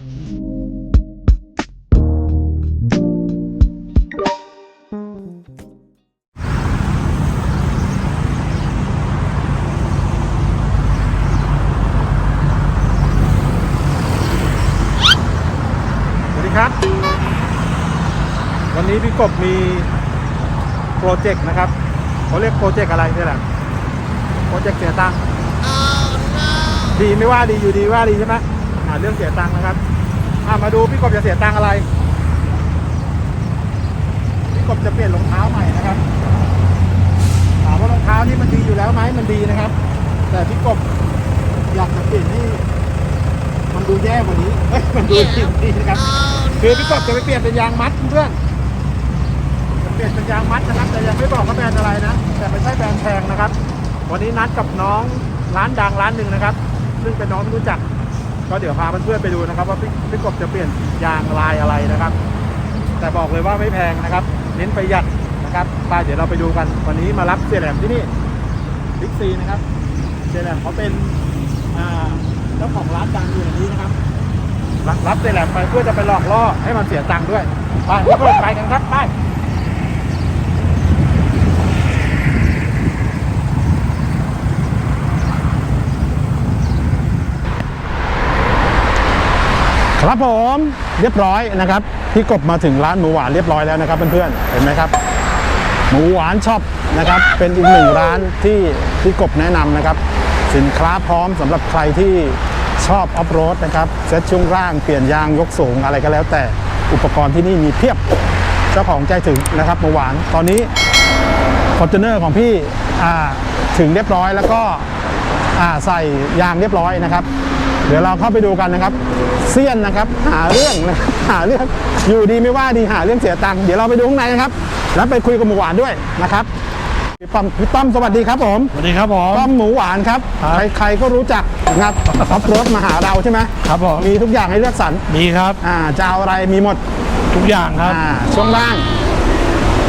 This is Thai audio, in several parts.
สวัสดีครับ วันนี้พี่กบมีโปรเจกต์นะครับเขาเรียกโปรเจกต์อะไรนี่แหละโปรเจกต์เสียตังค์ดีไม่ว่าดีอยู่ดีว่าดีใช่ไหม อ่าเรื่องเสียตังค์นะครับอ่ามาดูพี่กบจะเสียตังค์อะไร พี่กบจะเปลี่ยนรองเท้าใหม่นะครับถามว่ารองเท้านี่มันดีอยู่แล้วไหมมันดีนะครับ แต่พี่กบอยากจะเปลี่ยนให้มันดูแย่กว่านี้เอ้ยมันดูดีกว่านี้นะครับ คือพี่กบจะไปเปลี่ยนเป็นยางมัดเพื่อนจะเปลี่ยนเป็นยางมัดนะครับ แต่ยังไม่บอกว่าแบรนด์อะไรนะ แต่ไม่ใช่แบรนด์แพงนะครับ วันนี้นัดกับน้องร้านดังร้านหนึ่งนะครับ ซึ่งเป็นน้องที่รู้จัก ก็เดี๋ยวพาเพื่อนๆไปดูนะครับ ว่าพี่พี่กบจะเปลี่ยนยางลายอะไรนะครับ แต่บอกเลยว่าไม่แพงนะครับ เน้นประหยัดนะครับไปเดี๋ยวเราไปดูกันวันนี้มารับเสียแหลมที่นี่บิ๊กซีนะครับเสียแหลมเขาเป็นเจ้าของร้านดังอยู่ในนี้นะครับรับเสียแหลมไปเพื่อจะไปหลอกล่อให้มันเสียตังค์ด้วยไปพี่กบไปกันครับไป ครับผมเรียบร้อยนะครับพี่กบมาถึงร้านหมูหวานเรียบร้อยแล้วนะครับเพื่อนๆเห็นไหมครับ หมูหวานช็อปนะครับเป็นอีกหนึ่งร้านที่พี่กบแนะนำนะครับ สินค้าพร้อมสำหรับใครที่ชอบออฟโรดนะครับเซ็ตช่วงล่างเปลี่ยนยางยกสูงอะไรก็แล้ว แต่อุปกรณ์ที่นี่มีเพียบเจ้าของใจถึงนะครับหมูหวานตอนนี้ฟอร์จูเนอร์ของพี่ถึงเรียบร้อยแล้วก็ใส่ยางเรียบร้อยนะครับ เดี๋ยวเราเข้าไปดูกันนะครับเซียนนะครับ หาเรื่องนะครับหาเรื่องอยู่ดีไม่ว่าดีหาเรื่องเสียตังค์เดี๋ยวเราไปดูข้างในนะครับแล้วไปคุยกับหมูหวานด้วยนะครับพี่ป้อมพี่ป้อมสวัสดีครับผมสวัสดีครับผมป้อมหมูหวานครับครับใครๆก็รู้จักงับออฟโรดมาหาเราใช่ไหมครับผมมีทุกอย่างให้เลือกสรรมีครับอ่าจะเอาอะไรมีหมดทุกอย่างครับอ่าช่วงล่าง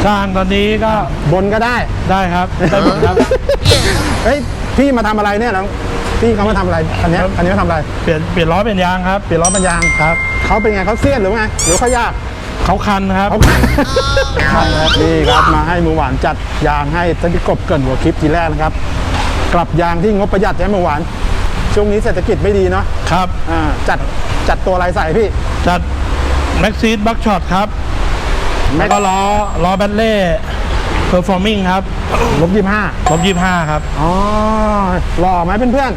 ช่างตอนนี้ก็บนก็ได้ได้ครับได้หมดครับเฮ้ย พี่มาทำอะไรเนี่ยน้องพี่เขามาทำอะไรอันเนี้ยอันนี้มาทำอะไร เปลี่ยนเปลี่ยนล้อเป็นยางครับ เปลี่ยนล้อบรรยางครับเขาเป็นไงเขาเซียนหรือไงหรือเขายากเขาคันครับ เขานี่ครับมาให้หมูหวานจัดยางให้ท่านพี่กบเกรินหัวคลิปทีแรกนะครับ กลับยางที่งบประหยัดใช่ไหมหมูหวาน ช่วงนี้เศรษฐกิจไม่ดีเนาะครับอ่าจัดจัดตัวอะไรใส่พี่ จัดแม็กซีดบัคช็อตครับ แล้วก็ล้อล้อแบตเล่ เพอร์ฟอร์มิงครับลบยี่ห้าลบยี่ห้าครับ อ๋อหล่อไหมเพื่อน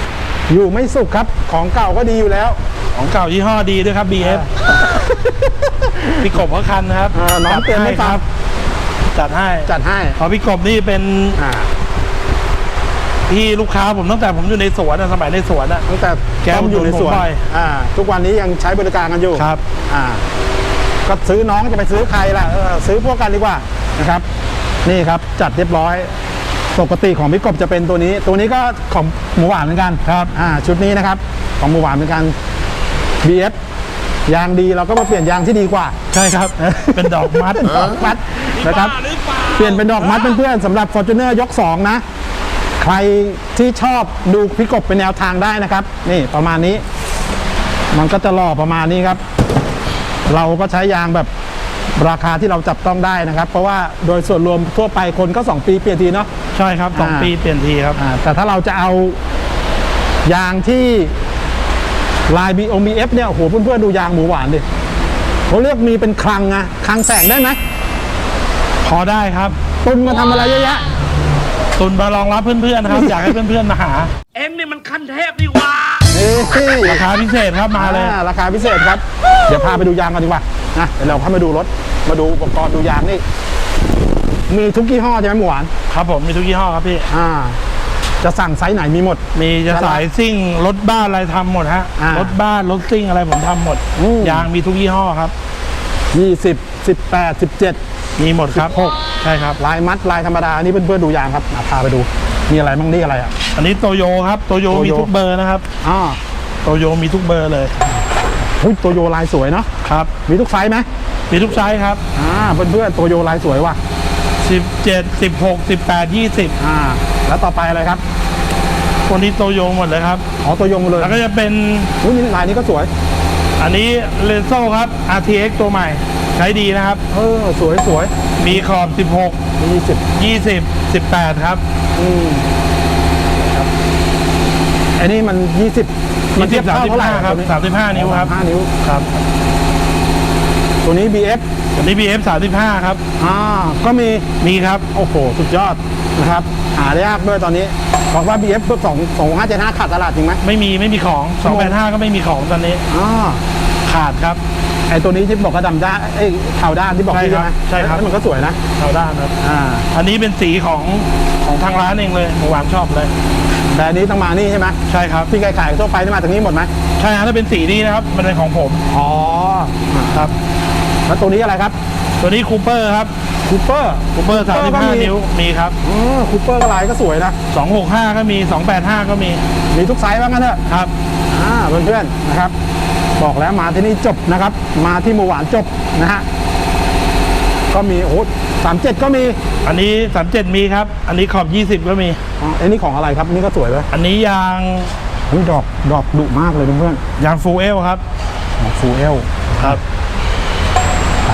ๆ อยู่ไม่สุขครับ ของเก่าก็ดีอยู่แล้ว ของเก่ายี่ห้อดีด้วยครับ BF พี่กบเขาคันนะครับอ่าน้องเตือนไม่ฟังครับ จัดให้จัดให้ เพราะพี่กบนี่เป็นอ่าพี่ลูกค้าผมตั้งแต่ผมอยู่ในสวนอะสมัยในสวนอะตั้งแต่แกต้มอยู่ในสวนผมบ่อยอ่า ทุกวันนี้ยังใช้บริการกันอยู่ครับ อ่า ก็ซื้อน้องจะไปซื้อใครล่ะเออซื้อพวกกันดีกว่านะครับ นี่ครับจัดเรียบร้อย ปกติของพี่กบจะเป็นตัวนี้ ตัวนี้ก็ของหมูหวานเหมือนกันครับอ่าชุดนี้นะครับ ของหมูหวานเหมือนกัน BF ยางดีเราก็มาเปลี่ยนยางที่ดีกว่า ใช่ครับ เป็นดอกมัดดอกมัดนะครับเปลี่ยนเป็นดอกมัดเพื่อนๆสำหรับ Fortuner ยก 2 นะ ใครที่ชอบดูพี่กบเป็นแนวทางได้นะครับ นี่ประมาณนี้ มันก็จะหล่อประมาณนี้ครับ เราก็ใช้ยางแบบ ราคาที่เราจับต้องได้นะครับ เพราะว่าโดยส่วนรวมทั่วไปคนก็ 2 ปีเปลี่ยนทีเนาะ ใช่ครับสองอ่า ปีเปลี่ยนทีครับ อ่าแต่ถ้าเราจะเอายางที่ลาย b o b f เนี่ยโอ้โหเพื่อนๆดูยางหมูหวานดิเขาเรียกมีเป็นคลังอะคลังแสงได้ไหมพอได้ครับ ตุนมาทำอะไรเยอะแยะ ตุนมารองรับเพื่อนๆนะครับ อยากให้เพื่อนๆมาหา เอ็งนี่มันขั้นเทพนี่หว่านี่ ราคาพิเศษครับมาเลย อ่ราคาพิเศษครับ เดี๋ยวพาไปดูยางกันดีกว่านะเดี๋ยวเราเข้ามาดูรถ มาดูอุปกรณ์ดูยางนี่ มีทุกยี่ห้อใช่ไหมหมูหวานครับผมมีทุกยี่ห้อครับพี่ อ่า จะสั่งไซส์ไหนมีหมด มีจะสายซิ่งรถบ้านอะไรทำหมดฮะ อ่ารถบ้านรถซิ่งอะไรผมทำหมด อืม ยางมีทุกยี่ห้อครับ 20 18 17 มีหมดครับ ใช่ครับ ลายมัดลายธรรมดาอันนี้เพื่อนๆดูยางครับอะพาไปดู มีอะไรบ้างนี่อะไรอะ อันนี้โตโยครับโตโยโตโยมีทุกเบอร์นะครับอ่าโตโยมีทุกเบอร์เลยเฮ้ยโตโยลายสวยเนาะครับ มีทุกไซส์ไหมมีทุกไซส์ครับ อ่าเพื่อนๆโตโยลายสวยว่ะ17 16 18 20 อ่า แล้วต่อไปอะไรครับคนที่โตโยหมดเลยครับอ๋อโตโยหมดเลยแล้วก็จะเป็นอุ้ยนี่ลายนี้ก็สวย อันนี้เลนโซครับ RTX ตัวใหม่ ใช้ดีนะครับ เออ สวยสวยมีขอบมีสิบ16 20 18 ครับ อืมครับอันนี้มันยี่สิบมันเทียบเท่าเท่าไหร่35ครับตัวนี้35 นิ้วครับ ห้านิ้วครับ ตัวนี้ BF อันนี้ BF 35 ครับ อ่าก็มี มีครับ โอ้โห สุดยอดนะครับ หาได้ยากด้วยตอนนี้ บอกว่า BF เบอร์สองสองห้าเจ็ดห้าขาดตลาดจริงไหม ไม่มีไม่มีของ285 ก็ไม่มีของตอนนี้อ่าขาดครับ ไอตัวนี้ที่บอกกระดำด้านไอยเทาด้านที่บอกใช่พี่ครับไหมใช่ครับ แล้วมันก็สวยนะ เท่าด้านครับ อ่า อันนี้เป็นสีของของทางร้านเองเลยหมูหวานชอบเลย แต่อันนี้ต้องมานี่ใช่ไหมใช่ครับ ที่ขายๆทั่วไปนี่มาจากนี้หมดไหมใช่ครับถ้าเป็นสีนี้นะครับ มันเป็นของผมอ๋อ ครับ แล้วตัวนี้อะไรครับ ตัวนี้คูเปอร์ครับคูเปอร์คูเปอร์ก็มี35นิ้วมีครับอ๋อคูเปอร์ลายก็สวยนะ265ก็มี285ก็มีมีทุกไซส์ว่างั้นเถอะครับอ่าเพื่อนๆนะครับ บอกแล้วมาที่นี่จบนะครับ มาที่หมูหวานจบนะฮะก็มีโอ้สามเจ็ดก็มี อันนี้37มีครับ อันนี้ขอบ20ก็มีอ๋ออันนี้ของอะไรครับนี่ก็สวยเลยอันนี้ยางเฮ้ยดอกดอกดุมากเลยเพื่อนยางฟูเอลครับๆฟูเอลครับล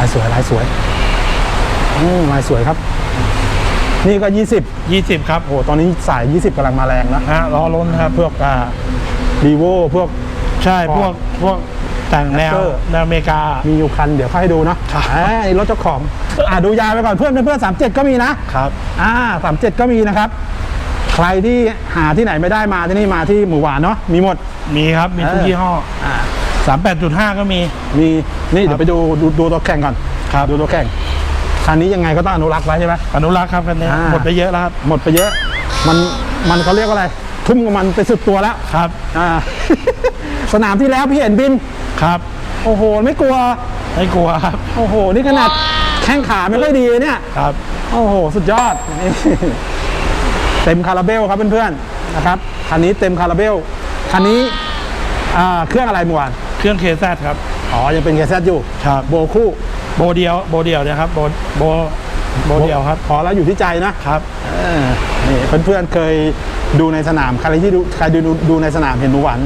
ายสวยลายสวยอืมลายสวยครับ นี่ก็ 20 20 ครับโอ้โหตอนนี้สาย 20กำลังมาแรงนะฮะล้อล้นครับพวกอ่ารีโวพวก ใช่พวกพวกแต่งแนว Raptor แนวอเมริกา มีอยู่คัน เดี๋ยวเข้าให้ดูเนาะอ่านี่รถเจ้าของ อ่าดูยาไปก่อนเพื่อนเพื่อนสามเจ็ดก็มีนะ ครับ อ่าสามเจ็ดก็มีนะครับ ใครที่หาที่ไหนไม่ได้มาที่นี่มาที่หมู่หวานเนาะมีหมด มีครับมีทุกเออยี่ห้อ อ่า 38.5 ก็มี มีนี่เดี๋ยวไปดูดูดูตัวแข่งก่อนครับดูตัวแข่งคันนี้ยังไงก็ต้องอนุรักษ์ไว้ใช่ไหมอนุรักษ์ครับกันนี้อ่า หมดไปเยอะแล้วครับหมดไปเยอะ มันมันเขาเรียกว่าอะไร ทุ่มกับมันไปสุดตัวแล้วครับอ่า สนามที่แล้วพี่เห็นบิน ครับโอ้โห ไม่กลัว ไม่กลัวครับโอ้โห นี่ขนาดแข้งขาไม่ค่อยดีเนี่ย ครับ โอ้โห สุดยอดนี่ เต็มคาราเบลครับเพื่อนๆนะครับคันนี้เต็มคาราเบลคันนี้อ่าเครื่องอะไรเมื่อวาน เครื่องเคแซครับ อ๋อ ยังเป็นแคสเซตอยู่ครับ โบคู่โบเดียวโบเดียวเนะครับโบโบโบเดียวครับ พอแล้วอยู่ที่ใจนะครับเออนี่เพื่อนๆเคยดูในสนาม ใครที่ดูใครดูดูในสนามเห็นหนูหวาน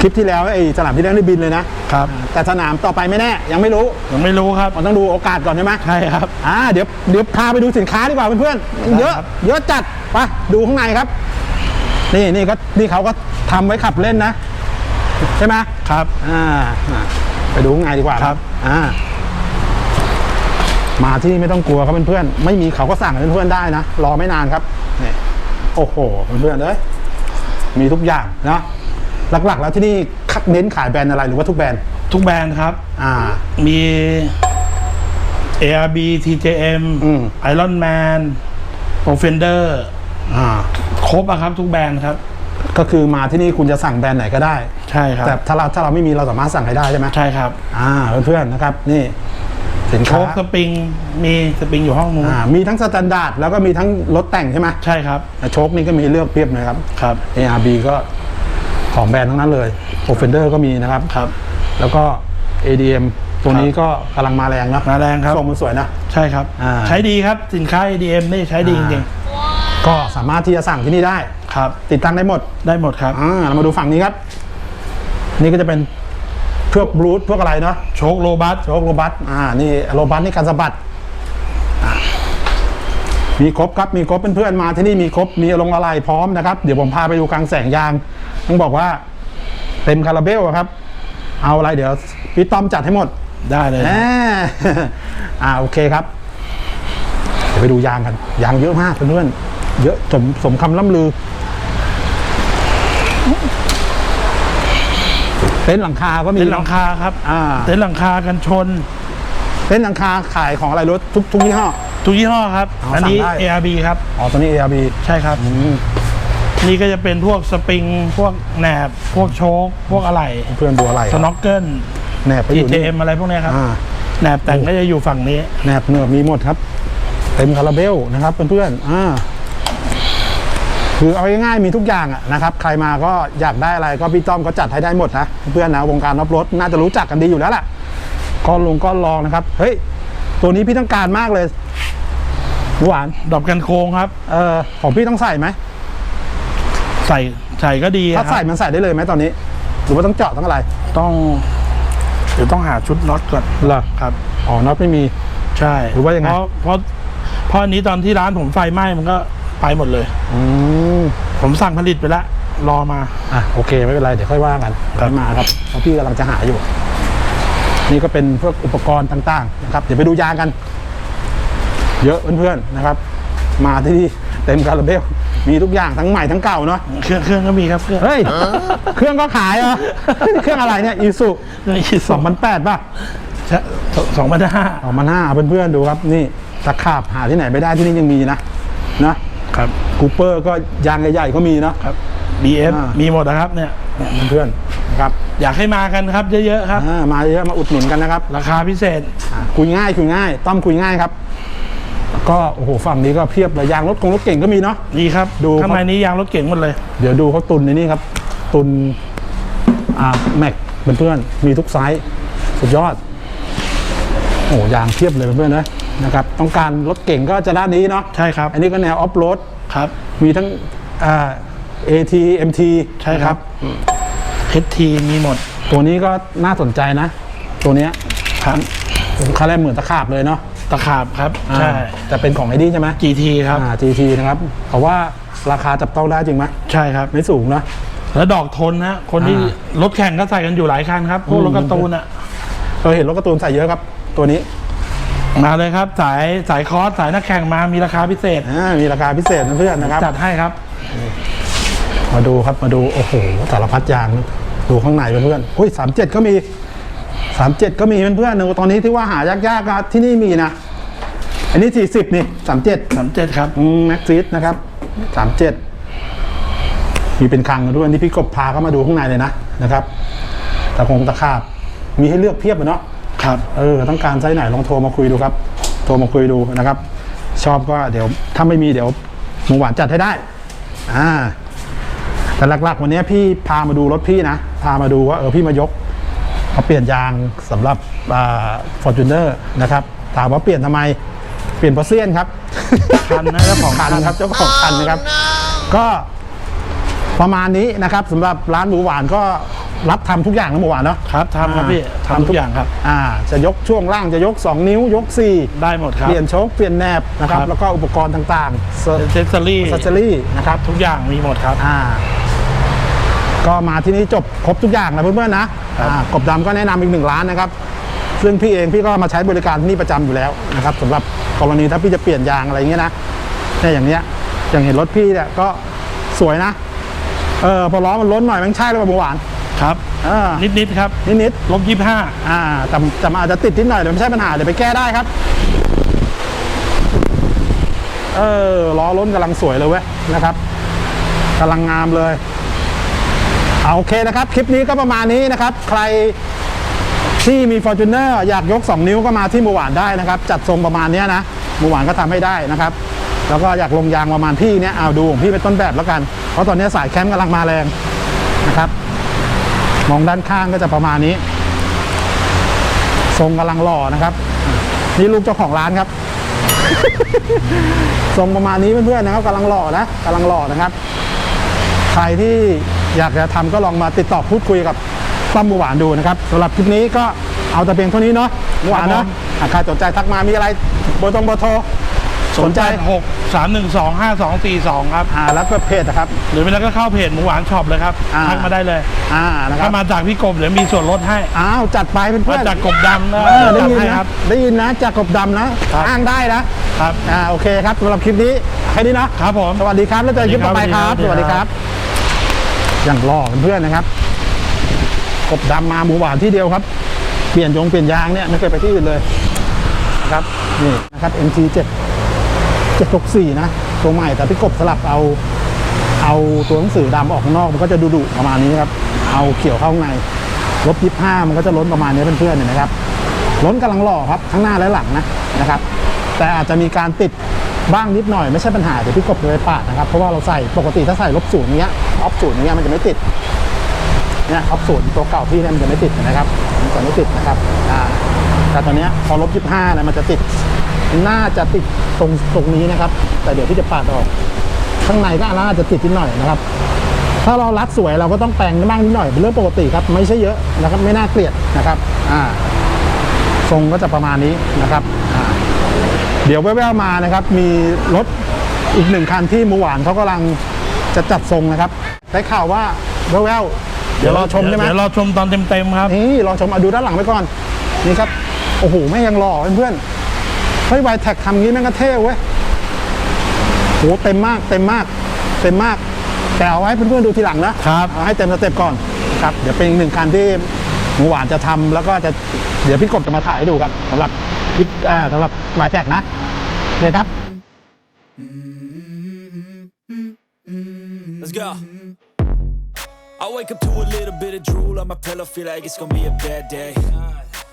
คลิปที่แล้วไอ้สนามที่แล้วนี่บินเลยนะครับ แต่สนามต่อไปไม่แน่ ยังไม่รู้ยังไม่รู้ครับ มันต้องดูโอกาสก่อนใช่ไหมใช่ครับอ่าเดี๋ยวเดี๋ยวพาไปดูสินค้าดีกว่าเพื่อนๆเยอะครับเยอะจัดไปดูข้างในครับ นี่นี่ก็นี่เขาก็ทำไว้ขับเล่นนะ ใช่ไหม ครับอ่าอ่าไปดูข้างในดีกว่าครับ อ่า มาที่นี่ไม่ต้องกลัวครับเพื่อนๆไม่มีเขาก็สั่งให้เพื่อนๆได้นะรอไม่นานครับนี่โอ้โหเพื่อนๆเอ้ยมีทุกอย่างนะหลักๆ แล้วที่นี่คัดเน้นขายแบรนด์อะไรหรือว่าทุกแบรนด์ทุกแบรนด์ครับ อ่า มี ARB TJM อืม Iron Man Profender อ่า ครบอะครับทุกแบรนด์ครับ ก็คือมาที่นี่คุณจะสั่งแบรนด์ไหนก็ได้ ใช่ครับแต่ถ้าเราถ้าเราไม่มีเราสามารถสั่งให้ได้ใช่ไหมใช่ครับอ่าเพื่อนๆนะครับนี่สินโชค้าคสปริงมีสปริงอยู่ห้องนู้นอ่ามีทั้งสแตนดาร์ดแล้วก็มีทั้งรถแต่งใช่ไหมใช่ครับโชคนี่ก็มีให้เลือกเพียบเลยครับครับ ARB ก็ของแบรนด์ทั้งนั้นเลย Offender ก็มีนะครับครับ แล้วก็ ADM ตัวนี้ก็กำลังมาแรงนะมาแรงครับทรงมันสวยนะใช่ครับอ่าใช้ดีครับสินค้า ADM นี่ใช้ดีจริงก็สามารถที่จะสั่งที่นี่ได้ๆ ครับ ติดตั้งได้หมดได้หมดครับอ่าเรามาดูฝั่งนี้ครับ นี่ก็จะเป็นพวกบลูทพวกอะไรเนาะโชคโรบัสโชคโรบัสอ่านี่โรบัสนี่การสะบัดอะมีครบครับมีครบเพื่อนๆมาที่นี่มีครบมีลงอะไรพร้อมนะครับเดี๋ยวผมพาไปดูกลางแสงยางต้องบอกว่าเต็มคาราเบลอะครับ เอาอะไรเดี๋ยวพี่ต้อมจัดให้หมดได้เลยแหมอ่าโอเคครับเดี๋ยวไปดูยางกันยางเยอะมากเพื่อนๆเยอะสมสมคำล่ำลือ เต็นท์หลังคาก็มีเต็นท์หลังคาครับอ่าเต็นท์หลังคากันชน เต็นท์หลังคาขายของอะไรรถทุกทุกยี่ห้อ ทุกยี่ห้อครับ อ๋ออันนี้ สั่งได้ ARB ครับ อ๋อตัวนี้ ARB ใช่ครับ อืมนี่ก็จะเป็นพวกสปริง พวกแหนบ พวกโชคพวกอะไหล่เพื่อนดูอะไรสน็อกเกิล แหนบไปอยู่นี่ TJM อะไรพวกเนี้ยครับอ่า แหนบแต่งก็จะอยู่ฝั่งนี้ แหนบเหนือบมีหมดครับ เต็มคาราเบลนะครับเพื่อนๆอ่า คือเอาง่ายๆมีทุกอย่างอะนะครับ ใครมาก็อยากได้อะไรก็พี่ต้อมก็จัดให้ได้หมดนะเพื่อนๆนะวงการรถรถน่าจะรู้จักกันดีอยู่แล้วล่ะก้อนลงก้อนรองนะครับ เฮ้ย ตัวนี้พี่ต้องการมากเลย หวานดอกกันโค้งครับ เออของพี่ต้องใส่ไหมใส่ใส่ก็ดีถ้าครับใส่มันใส่ได้เลยไหมตอนนี้ หรือว่าต้องเจาะต้องอะไร ต้องเดี๋ยวต้องหาชุดน็อตก่อนเหรอครับอ๋อน็อตไม่มีใช่หรือว่ายังไงเพราะเพราะเพราะอันนี้ตอนที่ร้านผมไฟไหม้มันก็ ไปหมดเลย อืมผมสั่งผลิตไปแล้วรอมาอะโอเคไม่เป็นไรเดี๋ยวค่อยว่ากันครับไม่มาครับเพราะพี่กำลังจะหาอยู่ นี่ก็เป็นพวกอุปกรณ์ต่างๆนะครับ เดี๋ยวไปดูยางกัน เยอะเพื่อนๆนะครับ มาที่นี่เต็มคาราเบลมีทุกอย่างทั้งใหม่ทั้งเก่าเนาะเครื่องเครื่องก็มีครับเครื่องเฮ้ยเครื่องก็ขายเหรอเครื่องอะไรเนี่ยอีสุเครื่องอีสองพันแปดป่ะสองพันห้าออกมาหน้าเพื่อนๆดูครับ นี่ตะขาบหาที่ไหนไม่ได้ที่นี่ยังมีนะนะ ครับคูเปอร์ก็ยางใหญ่ๆก็มีเนาะครับ BF อ่ามี มีหมดนะครับเนี่ยเพื่อนๆนะครับอยากให้มากันครับเยอะๆครับ อ่ามาเยอะมาอุดหนุนกันนะครับราคาพิเศษอ่าคุยง่ายคุยง่ายต้อมคุยง่ายครับก็โอ้โหฝั่งนี้ก็เพียบเลยยางรถกงรถเก่งก็มีเนาะนี่ครับดูครับ ข้างในนี้ยางรถเก๋งหมดเลย เดี๋ยวดูเขาตุนในนี่ครับ ตุนอ่าแม็กเพื่อนๆมีทุกไซส์สุดยอด โอ้ยางเพียบเลยเพื่อนๆนะ นะครับต้องการรถเก่งก็จะด้านนี้เนาะใช่ครับ อันนี้ก็แนวออฟโรดครับมีทั้งอ่า AT MT ใช่ครับ HT มีหมด ตัวนี้ก็น่าสนใจนะ ตัวเนี้ยครับคาแรกเหมือนตะขาบเลยเนาะตะขาบครับใช่อ่าแต่เป็นของไอ้ดีใช่ไหม GT ครับอ่า GT นะครับเขาว่าราคาจับต้องได้จริงไหมใช่ครับ ไม่สูงนะแล้วดอกทนนะ คนที่อ่รถแข่งก็ใส่กันอยู่หลายคันครับ พวกรถการ์ตูนอะเราเห็นรถการ์ตูนใส่เยอะครับ ตัวนี้ มาเลยครับ สายสายคอร์สสายนักแข่งมามีราคาพิเศษอ่ามีราคาพิเศษนะเพื่อนนะครับจัดให้ครับ มาดูครับมาดูโอ้โหสารพัดยางดูข้างในเพื่อนๆอุ้ยสามเจ็ดก็มีสามเจ็ดก็มีเพื่อนๆตอนนี้ที่ว่าหายากๆนะที่นี่มีนะ อันนี้สี่สิบนี่สามเจ็ด37ครับแม็กซิสนะครับสามเจ็ดมีเป็นคลังด้วยที่พี่กบพาเข้ามาดูข้างในเลยนะนะครับตะคงตะขาบมีให้เลือกเพียบเลยเนาะ ครับเออต้องการไซส์ไหนลองโทรมาคุยดูครับ โทรมาคุยดูนะครับ ชอบก็เดี๋ยวถ้าไม่มีเดี๋ยวหมูหวานจัดให้ได้อ่าแต่หลักๆ วันนี้พี่พามาดูรถพี่นะ พามาดูว่าเออพี่มายกมาเปลี่ยนยางสำหรับอ่าฟอร์จูเนอร์นะครับ ถามว่าเปลี่ยนทำไมเปลี่ยนเพราะเซียนครับคันนะเจ้าของคัคันนครับเจ้าของคันนะครับ ก็ประมาณนี้นะครับสำหรับร้านหมูหวานก็ รับทำทุกอย่างนะหมูหวานเนาะครับทำครับพี่ทำทุกอย่างครับ อ่า จะยกช่วงล่างจะยก 2 นิ้วยก 4 ได้หมดครับ เปลี่ยนโชคเปลี่ยนแนบนะครับครับ แล้วก็อุปกรณ์ต่างๆเซอร์เซสซอรี่ซัเจอรี่นะครับทุกอย่างมีหมดครับ อ่า ก็มาที่นี่จบครบทุกอย่างนะเพื่อนๆนะครับอ่ากบดำก็แนะนำอีกหนึ่งร้านนะครับ ซึ่งพี่เองพี่ก็มาใช้บริการที่นี่ประจำอยู่แล้วนะครับสำหรับกรณีถ้าพี่จะเปลี่ยนยางอะไรอย่างเงี้ยนะเนี่ยอย่างเนี้ยอย่างเห็นรถพี่เนี่ยก็สวยนะเออพอล้อมันล้นหน่อยมันใช่เลยป่ะหมูหวาน ครับเออนิดๆครับนิดๆลบยี่ห้าอ่าแต่แต่มันอาจจะติดนิดหน่อยแต่ไม่ใช่ปัญหาเดี๋ยวไปแก้ได้ครับ เออล้อล้นกำลังสวยเลยเว้ยนะครับกำลังงามเลยเอาโอเคนะครับ คลิปนี้ก็ประมาณนี้นะครับ ใครที่มี f o r t u n e r อยากยก 2 นิ้วก็มาที่หมูหวานได้นะครับ จัดทรงประมาณเนี้ยนะหมูหวานก็ทำให้ได้นะครับ แล้วก็อยากลงยางประมาณพี่เนี้ยเอาดูของพี่เป็นต้นแบบแล้วกัน เพราะตอนนี้สายแคมป์กำลังมาแรงนะครับ มองด้านข้างก็จะประมาณนี้ ทรงกำลังหล่อนะครับ นี่ลูกเจ้าของร้านครับ ทรงประมาณนี้เพื่อนๆนะครับกำลังหล่อนะกำลังหล่อนะครับ ใครที่อยากจะทำก็ลองมาติดต่อพูดคุยกับป้อมหมูหวานดูนะครับสำหรับคลิปนี้ก็เอาแต่เพียงเท่านี้เนาะหมูหวานเนาะอะใครสนใจทักมามีอะไรเบอร์ตรงเบอร์โทร สนใจหกสามหนึ่งสองห้าสองสี่สองครับ อ่าแล้วก็เพจนะครับ หรือไม่แล้วก็เข้าเพจหมูหวานช็อปเลยครับอ่า ทักมาได้เลย อ่านะครัถ้าบมาจากพี่กบเดี๋ยวมีส่วนลดให้อ้าวจัดไปเพื่มาอนๆจากกบดำนะเออได้จัดยินให้นะครับได้ยินนะจากกบดำนะครับอ้างได้นะครับ อ่าโอเคครับสำหรับคลิปนี้แค่นี้เนาะครับผม สวัสดีครับ แล้วเจอกันคลิปต่อไปครับ สสวัวัสสดีดีคครัรับ บ อย่างหล่อเพื่อนๆนะครับ กบดำมาหมูหวานที่เดียวครับ เปลี่ยนยงเปลี่ยนยางเนี่ยไม่เคยไปที่อื่นเลยนะครับ นี่นะครับ MT 7 764 นะ ตัวใหม่แต่พี่กบสลับเอาเอาตัวหนังสือดำออกข้างนอกมันก็จะดุดุประมาณนี้ครับ เอาเขียวเข้าข้างในลบยี่ห้ามันก็จะล้นประมาณนี้เพื่อนๆเห็นไหมครับล้นกำลังหล่อครับทั้งหน้าและหลังนะนะครับ แต่อาจจะมีการติดบ้างนิดหน่อยไม่ใช่ปัญหาเดี๋ยวพี่กบจะไปปาดนะครับเพราะว่าเราใส่ปกติถ้าใส่ลบศูนย์เงี้ยออฟศูนย์เงี้ยมันจะไม่ติดเนี่ยออฟศูนย์ตัวเก่าพี่เนี่ยมันจะไม่ติดนะครับมันจะไม่ติดนะครับอ่าแต่ตอนเนี้ยพอลบยี่ห้าเนี่ยมันจะติด น่าจะติดตรงตรงนี้นะครับ แต่เดี๋ยวพี่จะปาดออก ข้างในก็น่าจะติดนิดหน่อยนะครับ ถ้าเรารัดสวยเราก็ต้องแต่งบ้างนิดหน่อยเป็นเรื่องปกติครับ ไม่ใช่เยอะนะครับ ไม่น่าเกลียดนะครับอ่าทรงก็จะประมาณนี้นะครับอ่าเดี๋ยวแว่วๆมานะครับ มีรถอีกหนึ่งคันที่หมูหวานเขากำลังจะจัดทรงนะครับได้ข่าวว่าแว่วๆเดี๋ยวรอชมได้ไหมเดี๋ยวรอชมตอนเต็มๆครับนี่รอชมเอาดูด้านหลังไปก่อนนี่ครับโอ้โหแม่งยังหล่อเพื่อนๆ เฮ้ยไวแท็กทำงี้แม่งก็เท่เว้ยโหเต็มมากเต็มมากเต็มมาก แต่เอาไว้เพื่อนๆดูทีหลังนะครับเอาให้เต็มสเต็ปก่อนครับ เดี๋ยวเป็นอีกหนึ่งคันที่หมูหวานจะทำแล้วก็จะเดี๋ยวพี่กบจะมาถ่ายให้ดูครับสำหรับคลิปอ่าสำหรับไวแท็กนะเลยครับ Let's go. I wake up to a little bit of drool on my pillow, feel like it's gonna be a bad day.